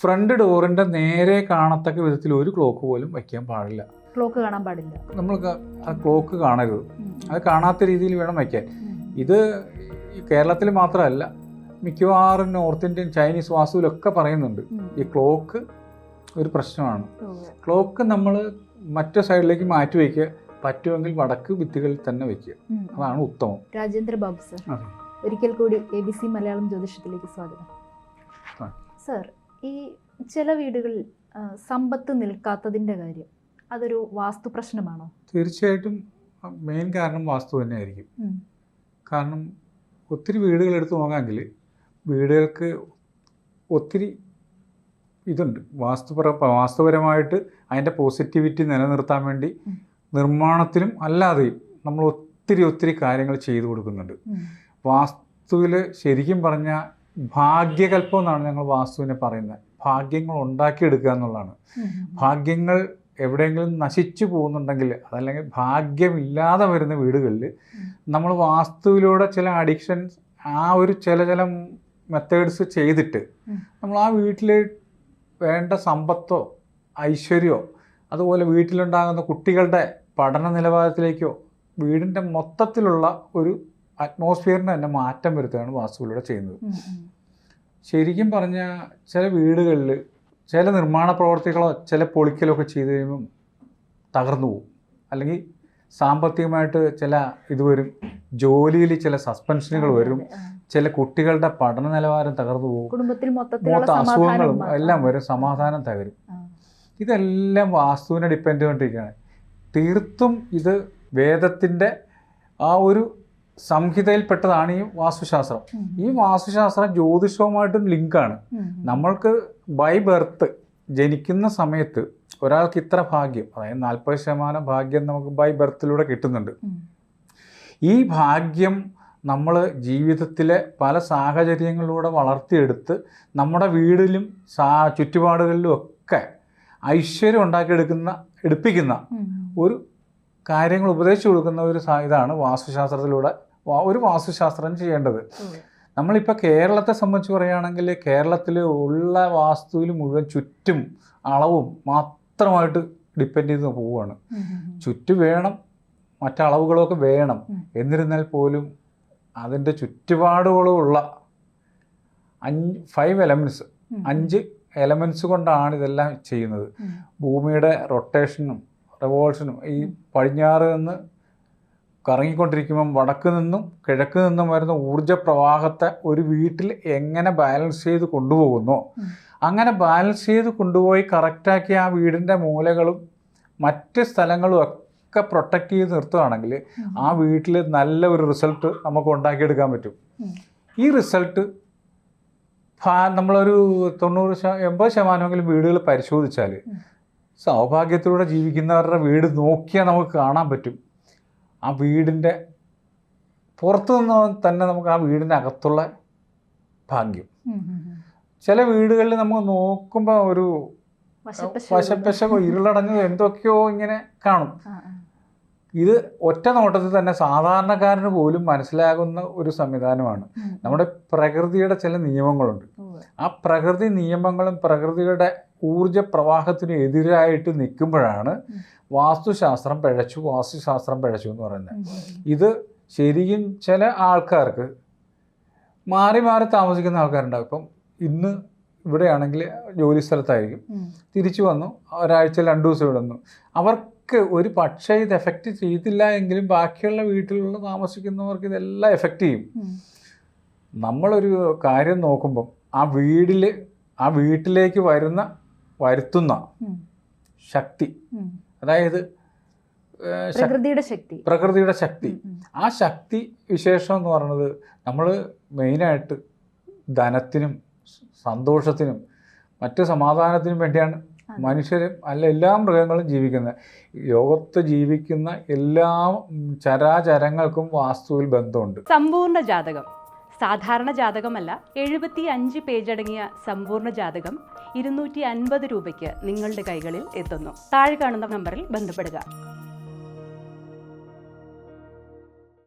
Front ഡോറിന്റെ നേരെ കാണത്തക്ക വിധത്തിൽ ഒരു ക്ലോക്ക് പോലും വയ്ക്കാൻ പാടില്ല. ക്ലോക്ക് കാണാൻ പാടില്ല. നമ്മൾ ആ ക്ലോക്ക് കാണരുത്. അത് കാണാത്ത രീതിയിൽ വേണം വയ്ക്കാൻ. ഇത് കേരളത്തിൽ മാത്രമല്ല മിക്കവാറും നോർത്ത് ഇന്ത്യൻ ചൈനീസ് വാസ്തുവിലൊക്കെ പറയുന്നുണ്ട് ഈ ക്ലോക്ക് ഒരു പ്രശ്നമാണ്. ക്ലോക്ക് നമ്മൾ മറ്റു സൈഡിലേക്ക് മാറ്റി വയ്ക്കുക പറ്റുമെങ്കിൽ വടക്ക് ഭിത്തികളിൽ തന്നെ വെക്കുക അതാണ് ഉത്തമം. രാജേന്ദ്ര ബാബു സർ. ഒരിക്കൽ കൂടി എ ബി സി മലയാളം ജ്യോതിഷത്തിലേക്ക് സ്വാഗതം. സർ ഈ ചില വീടുകളിൽ സമ്പത്ത് നിൽക്കാത്തതിന്റെ കാര്യം അതൊരു വാസ്തു പ്രശ്നമാണോ? തീർച്ചയായിട്ടും മെയിൻ കാരണം വാസ്തു തന്നെയായിരിക്കും. കാരണം ഒത്തിരി വീടുകൾ എടുത്തു നോക്കാമെങ്കിൽ വീടുകൾക്ക് ഒത്തിരി ഇതുണ്ട്. വാസ്തുപര വാസ്തുപരമായിട്ട് അതിന്റെ പോസിറ്റിവിറ്റി നിലനിർത്താൻ വേണ്ടി നിർമ്മാണത്തിലും അല്ലാതെയും നമ്മൾ ഒത്തിരി ഒത്തിരി കാര്യങ്ങൾ ചെയ്തു കൊടുക്കുന്നുണ്ട്. വാസ്തുവിൽ ശരിക്കും പറഞ്ഞാൽ ഭാഗ്യകല്പം എന്നാണ് ഞങ്ങൾ വാസ്തുവിനെ പറയുന്നത്. ഭാഗ്യങ്ങൾ ഉണ്ടാക്കിയെടുക്കുക എന്നുള്ളതാണ്. ഭാഗ്യങ്ങൾ എവിടെയെങ്കിലും നശിച്ചു പോകുന്നുണ്ടെങ്കിൽ അതല്ലെങ്കിൽ ഭാഗ്യമില്ലാതെ വരുന്ന വീടുകളിൽ നമ്മൾ വാസ്തുവിലൂടെ ചില അഡിക്ഷൻസ് ആ ഒരു ചില ചില മെത്തേഡ്സ് ചെയ്തിട്ട് നമ്മൾ ആ വീട്ടിൽ വേണ്ട സമ്പത്തോ ഐശ്വര്യമോ അതുപോലെ വീട്ടിലുണ്ടാകുന്ന കുട്ടികളുടെ പഠന നിലവാരത്തിലേക്കോ വീടിന്റെ മൊത്തത്തിലുള്ള ഒരു അറ്റ്മോസ്ഫിയറിന് തന്നെ മാറ്റം വരുത്തുകയാണ് വാസ്തുവിലൂടെ ചെയ്യുന്നത്. ശരിക്കും പറഞ്ഞാൽ ചില വീടുകളിൽ ചില നിർമ്മാണ പ്രവർത്തികളോ ചില പൊളിക്കലോ ഒക്കെ ചെയ്ത് കഴിയുമ്പം തകർന്നു പോകും. അല്ലെങ്കിൽ സാമ്പത്തികമായിട്ട് ചില ഇത് വരും. ജോലിയിൽ ചില സസ്പെൻഷനുകൾ വരും. ചില കുട്ടികളുടെ പഠന നിലവാരം തകർന്നു പോകും. കുടുംബത്തിൽ മൊത്തത്തിലുള്ള മൊത്തം അസുഖങ്ങളും എല്ലാം വരും. സമാധാനം തകരും. ഇതെല്ലാം വാസ്തുവിനെ ഡിപ്പെൻഡ് ചെയ്തുകൊണ്ടിരിക്കുകയാണ്. തീർത്തും ഇത് വേദത്തിന്റെ ആ ഒരു സംഹിതയിൽപ്പെട്ടതാണ് ഈ വാസ്തുശാസ്ത്രം. ഈ വാസ്തുശാസ്ത്രം ജ്യോതിഷവുമായിട്ടും ലിങ്കാണ്. നമ്മൾക്ക് ബൈ ബർത്ത് ജനിക്കുന്ന സമയത്ത് ഒരാൾക്ക് ഇത്ര ഭാഗ്യം അതായത് നാൽപ്പത് ശതമാനം ഭാഗ്യം നമുക്ക് ബൈ ബർത്തിലൂടെ കിട്ടുന്നുണ്ട്. ഈ ഭാഗ്യം നമ്മൾ ജീവിതത്തിലെ പല സാഹചര്യങ്ങളിലൂടെ വളർത്തിയെടുത്ത് നമ്മുടെ വീടിലും സാ ചുറ്റുപാടുകളിലും ഒക്കെ ഐശ്വര്യം ഉണ്ടാക്കിയെടുക്കുന്ന എടുപ്പിക്കുന്ന ഒരു കാര്യങ്ങൾ ഉപദേശിച്ചു കൊടുക്കുന്ന ഒരു ഇതാണ് വാസ്തുശാസ്ത്രത്തിലൂടെ ഒരു വാസ്തുശാസ്ത്രം ചെയ്യേണ്ടത്. നമ്മളിപ്പോൾ കേരളത്തെ സംബന്ധിച്ച് പറയുകയാണെങ്കിൽ കേരളത്തിൽ ഉള്ള വാസ്തുവിൽ മുഴുവൻ ചുറ്റും അളവും മാത്രമായിട്ട് ഡിപ്പെൻഡ് ചെയ്ത് പോവുകയാണ്. ചുറ്റ് വേണം മറ്റളവുകളൊക്കെ വേണം. എന്നിരുന്നാൽ പോലും അതിന്റെ ചുറ്റുപാടുകളുള്ള അഞ്ച് ഫൈവ് എലമെന്റ്സ് അഞ്ച് എലമെന്റ്സ് കൊണ്ടാണ് ഇതെല്ലാം ചെയ്യുന്നത്. ഭൂമിയുടെ റൊട്ടേഷനും റിവോൾഷനും ഈ പടിഞ്ഞാറ് നിന്ന് കറങ്ങിക്കൊണ്ടിരിക്കുമ്പം വടക്ക് നിന്നും കിഴക്ക് നിന്നും വരുന്ന ഊർജ പ്രവാഹത്തെ ഒരു വീട്ടിൽ എങ്ങനെ ബാലൻസ് ചെയ്ത് കൊണ്ടുപോകുന്നു? അങ്ങനെ ബാലൻസ് ചെയ്ത് കൊണ്ടുപോയി കറക്റ്റാക്കി ആ വീടിന്റെ മൂലകളും മറ്റ് സ്ഥലങ്ങളും ഒക്കെ പ്രൊട്ടക്റ്റ് ചെയ്ത് നിർത്തുകയാണെങ്കിൽ ആ വീട്ടിൽ നല്ല ഒരു റിസൾട്ട് നമുക്ക് ഉണ്ടാക്കിയെടുക്കാൻ പറ്റും. ഈ റിസൾട്ട് നമ്മളൊരു തൊണ്ണൂറ് ശ എൺപത് ശതമാനമെങ്കിലും വീടുകൾ പരിശോധിച്ചാൽ. സൗഭാഗ്യത്തിലൂടെ ജീവിക്കുന്നവരുടെ വീട് നോക്കിയാൽ നമുക്ക് കാണാൻ പറ്റും. ആ വീടിന്റെ പുറത്തു നിന്ന് തന്നെ നമുക്ക് ആ വീടിന്റെ അകത്തുള്ള ഭാഗ്യം. ചില വീടുകളിൽ നമുക്ക് നോക്കുമ്പോൾ ഒരു വശപ്പശ വശപ്പശകോ ഇരുളടഞ്ഞതോ എന്തൊക്കെയോ ഇങ്ങനെ കാണും. ഇത് ഒറ്റ നോട്ടത്തിൽ തന്നെ സാധാരണക്കാരന് പോലും മനസ്സിലാകുന്ന ഒരു സംവിധാനമാണ്. നമ്മുടെ പ്രകൃതിയുടെ ചില നിയമങ്ങളുണ്ട്. ആ പ്രകൃതി നിയമങ്ങളും പ്രകൃതിയുടെ ഊർജ പ്രവാഹത്തിനും എതിരായിട്ട് നിൽക്കുമ്പോഴാണ്. വാസ്തുശാസ്ത്രം പിഴച്ചു വാസ്തുശാസ്ത്രം പിഴച്ചു എന്ന് പറയുന്നത്. ഇത് ശരിക്കും ചില ആൾക്കാർക്ക് മാറി മാറി താമസിക്കുന്ന ആൾക്കാരുണ്ടാവും ഇപ്പം ഇന്ന് ഇവിടെയാണെങ്കിൽ ജോലി സ്ഥലത്തായിരിക്കും. തിരിച്ചു വന്നു ഒരാഴ്ച രണ്ട് ദിവസം ഇവിടെ വന്നു അവർക്ക് ഒരു പക്ഷേ ഇത് എഫക്റ്റ് ചെയ്തില്ല എങ്കിലും ബാക്കിയുള്ള വീട്ടിലുള്ള താമസിക്കുന്നവർക്ക് ഇതെല്ലാം എഫക്റ്റ് ചെയ്യും. നമ്മളൊരു കാര്യം നോക്കുമ്പം ആ വീടിൽ ആ വീട്ടിലേക്ക് വരുന്ന വരുത്തുന്ന ശക്തി. അതായത് പ്രകൃതിയുടെ ശക്തി. പ്രകൃതിയുടെ ശക്തി. ആ ശക്തി വിശേഷം എന്ന് പറയുന്നത് നമ്മൾ മെയിനായിട്ട് ധനത്തിനും സന്തോഷത്തിനും മറ്റ് സമാധാനത്തിനും വേണ്ടിയാണ്. മനുഷ്യരും അല്ല എല്ലാ മൃഗങ്ങളും ജീവിക്കുന്നത്. ലോകത്ത് ജീവിക്കുന്ന എല്ലാ ചരാചരങ്ങൾക്കും വാസ്തുവിൽ ബന്ധമുണ്ട്. സമ്പൂർണ ജാതകം. സാധാരണ ജാതകമല്ല എഴുപത്തി അഞ്ച് പേജടങ്ങിയ സമ്പൂർണ ജാതകം ഇരുന്നൂറ്റി അൻപത് രൂപയ്ക്ക് നിങ്ങളുടെ കൈകളിൽ എത്തുന്നു. താഴെ കാണുന്ന നമ്പറിൽ ബന്ധപ്പെടുക.